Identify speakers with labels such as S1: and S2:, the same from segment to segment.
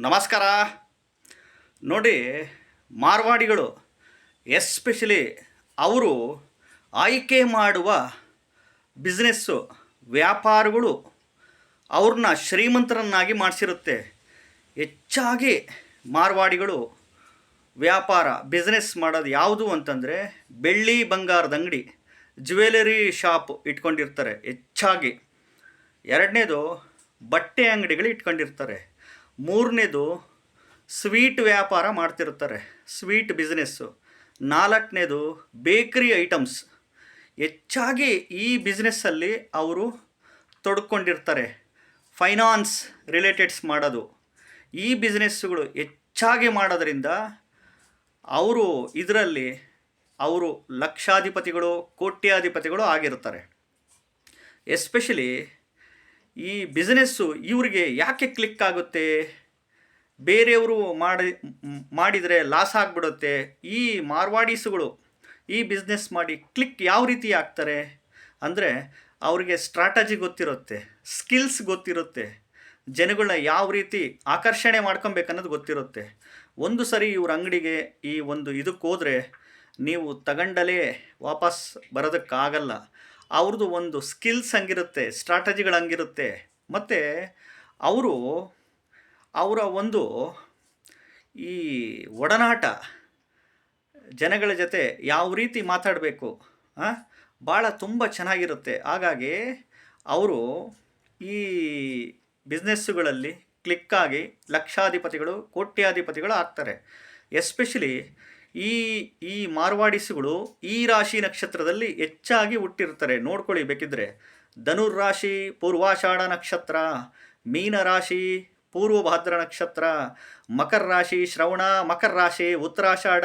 S1: ನಮಸ್ಕಾರ. ನೋಡಿ, ಮಾರ್ವಾಡಿಗಳು ಎಸ್ಪೆಷಲಿ ಅವರು ಆಯ್ಕೆ ಮಾಡುವ ಬಿಸ್ನೆಸ್ಸು ವ್ಯಾಪಾರಗಳು ಅವ್ರನ್ನ ಶ್ರೀಮಂತರನ್ನಾಗಿ ಮಾಡಿಸಿರುತ್ತೆ. ಹೆಚ್ಚಾಗಿ ಮಾರ್ವಾಡಿಗಳು ವ್ಯಾಪಾರ ಬಿಸ್ನೆಸ್ ಮಾಡೋದು ಯಾವುದು ಅಂತಂದರೆ ಬೆಳ್ಳಿ ಬಂಗಾರದ ಅಂಗಡಿ ಜ್ಯುವೆಲರಿ ಶಾಪ್ ಇಟ್ಕೊಂಡಿರ್ತಾರೆ ಹೆಚ್ಚಾಗಿ. ಎರಡನೇದು ಬಟ್ಟೆ ಅಂಗಡಿಗಳು ಇಟ್ಕೊಂಡಿರ್ತಾರೆ. ಮೂರನೇದು ಸ್ವೀಟ್ ವ್ಯಾಪಾರ ಮಾಡ್ತಿರ್ತಾರೆ ಸ್ವೀಟ್ ಬಿಸ್ನೆಸ್ಸು ನಾಲ್ಕನೇದು ಬೇಕ್ರಿ ಐಟಮ್ಸ್ ಹೆಚ್ಚಾಗಿ ಈ ಬಿಸ್ನೆಸ್ಸಲ್ಲಿ ಅವರು ತೊಡ್ಕೊಂಡಿರ್ತಾರೆ. ಫೈನಾನ್ಸ್ ರಿಲೇಟೆಡ್ಸ್ ಮಾಡೋದು. ಈ ಬಿಸ್ನೆಸ್ಸುಗಳು ಹೆಚ್ಚಾಗಿ ಮಾಡೋದರಿಂದ ಅವರು ಇದರಲ್ಲಿ ಅವರು ಲಕ್ಷಾಧಿಪತಿಗಳು, ಕೋಟ್ಯಾಧಿಪತಿಗಳು ಆಗಿರ್ತಾರೆ ಎಸ್ಪೆಷಲಿ ಈ ಬಿಸ್ನೆಸ್ಸು ಇವರಿಗೆ ಯಾಕೆ ಕ್ಲಿಕ್ ಆಗುತ್ತೆ? ಬೇರೆಯವರು ಮಾಡಿ, ಮಾಡಿದರೆ ಲಾಸ್ ಆಗಿಬಿಡುತ್ತೆ. ಈ ಮಾರ್ವಾಡೀಸುಗಳು ಈ ಬಿಸ್ನೆಸ್ ಮಾಡಿ ಕ್ಲಿಕ್ ಯಾವ ರೀತಿ ಆಗ್ತಾರೆ ಅಂದರೆ ಅವರಿಗೆ ಸ್ಟ್ರಾಟಜಿ ಗೊತ್ತಿರುತ್ತೆ ಸ್ಕಿಲ್ಸ್ ಗೊತ್ತಿರುತ್ತೆ, ಜನಗಳನ್ನ ಯಾವ ರೀತಿ ಆಕರ್ಷಣೆ ಮಾಡ್ಕೊಬೇಕನ್ನೋದು ಗೊತ್ತಿರುತ್ತೆ. ಒಂದು ಸರಿ ಇವ್ರ ಅಂಗಡಿಗೆ ಈ ಒಂದು ಇದಕ್ಕೆ ಹೋದರೆ ನೀವು ತಗೊಂಡಲೇ ವಾಪಸ್ ಬರೋದಕ್ಕಾಗಲ್ಲ. ಅವ್ರದ್ದು ಒಂದು ಸ್ಕಿಲ್ಸ್ ಹಂಗಿರುತ್ತೆ, ಸ್ಟ್ರಾಟಜಿಗಳು ಹಂಗಿರುತ್ತೆ. ಮತ್ತು ಅವರು ಅವರ ಒಂದು ಈ ಒಡನಾಟ ಜನಗಳ ಜೊತೆ ಯಾವ ರೀತಿ ಮಾತಾಡಬೇಕು ಭಾಳ ತುಂಬ ಚೆನ್ನಾಗಿರುತ್ತೆ. ಹಾಗಾಗಿ ಅವರು ಈ ಬಿಸ್ನೆಸ್ಸುಗಳಲ್ಲಿ ಕ್ಲಿಕ್ಕಾಗಿ ಲಕ್ಷಾಧಿಪತಿಗಳು, ಕೋಟ್ಯಾಧಿಪತಿಗಳು ಆಗ್ತಾರೆ. ಎಸ್ಪೆಷಲಿ ಈ ಈ ಮಾರ್ವಾಡಿಸುಗಳು ಈ ರಾಶಿ ನಕ್ಷತ್ರದಲ್ಲಿ ಹೆಚ್ಚಾಗಿ ಹುಟ್ಟಿರ್ತಾರೆ ನೋಡ್ಕೊಳ್ಳಿ ಬೇಕಿದ್ರೆ. ಧನುರ್ ರಾಶಿ ಪೂರ್ವಾಷಾಢ ನಕ್ಷತ್ರ ಮೀನ ರಾಶಿ ಪೂರ್ವಭಾದ್ರ ನಕ್ಷತ್ರ ಮಕರ ರಾಶಿ ಶ್ರವಣ ಮಕರ ರಾಶಿ ಉತ್ತರಾಷಾಢ,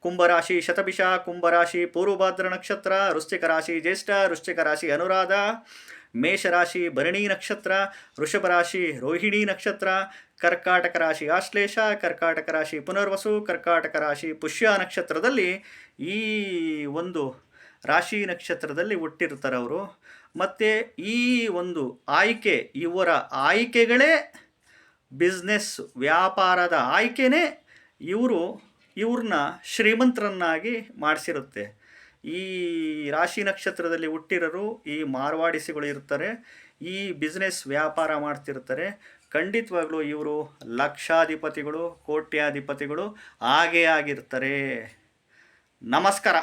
S1: ಕುಂಭರಾಶಿ, ಶತಭಿಷ, ಕುಂಭರಾಶಿ, ಪೂರ್ವಭಾದ್ರ ನಕ್ಷತ್ರ, ವೃಶ್ಚಿಕ ರಾಶಿ ಜ್ಯೇಷ್ಠ, ವೃಶ್ಚಿಕ ರಾಶಿ ಅನುರಾಧ ಮೇಷರಾಶಿ ಭರಣಿ ನಕ್ಷತ್ರ ವೃಷಭ ರಾಶಿ ರೋಹಿಣಿ ನಕ್ಷತ್ರ, ಕರ್ಕಾಟಕ ರಾಶಿ ಆಶ್ಲೇಷ, ಕರ್ಕಾಟಕ ರಾಶಿ ಪುನರ್ವಸು, ಕರ್ಕಾಟಕ ರಾಶಿ ಪುಷ್ಯ ನಕ್ಷತ್ರದಲ್ಲಿ ಈ ಒಂದು ರಾಶಿ ನಕ್ಷತ್ರದಲ್ಲಿ ಹುಟ್ಟಿರ್ತಾರೆ ಅವರು. ಮತ್ತು ಈ ಒಂದು ಆಯ್ಕೆ, ಇವರ ಆಯ್ಕೆಗಳೇ ಬಿಸ್ನೆಸ್ ವ್ಯಾಪಾರದ ಆಯ್ಕೆನೇ ಇವರು ಇವ್ರನ್ನ ಶ್ರೀಮಂತರನ್ನಾಗಿ ಮಾಡಿಸಿರುತ್ತೆ. ಈ ರಾಶಿ ನಕ್ಷತ್ರದಲ್ಲಿ ಹುಟ್ಟಿರೋರು ಈ ಮಾರ್ವಾಡಿಸಿಗಳು ಇರ್ತಾರೆ ಈ ಬಿಸ್ನೆಸ್ ವ್ಯಾಪಾರ ಮಾಡ್ತಿರ್ತಾರೆ. ಖಂಡಿತವಾಗ್ಲೂ ಇವರು ಲಕ್ಷಾಧಿಪತಿಗಳು, ಕೋಟ್ಯಾಧಿಪತಿಗಳು, ಹಾಗೇ ಆಗಿರ್ತಾರೆ. ನಮಸ್ಕಾರ.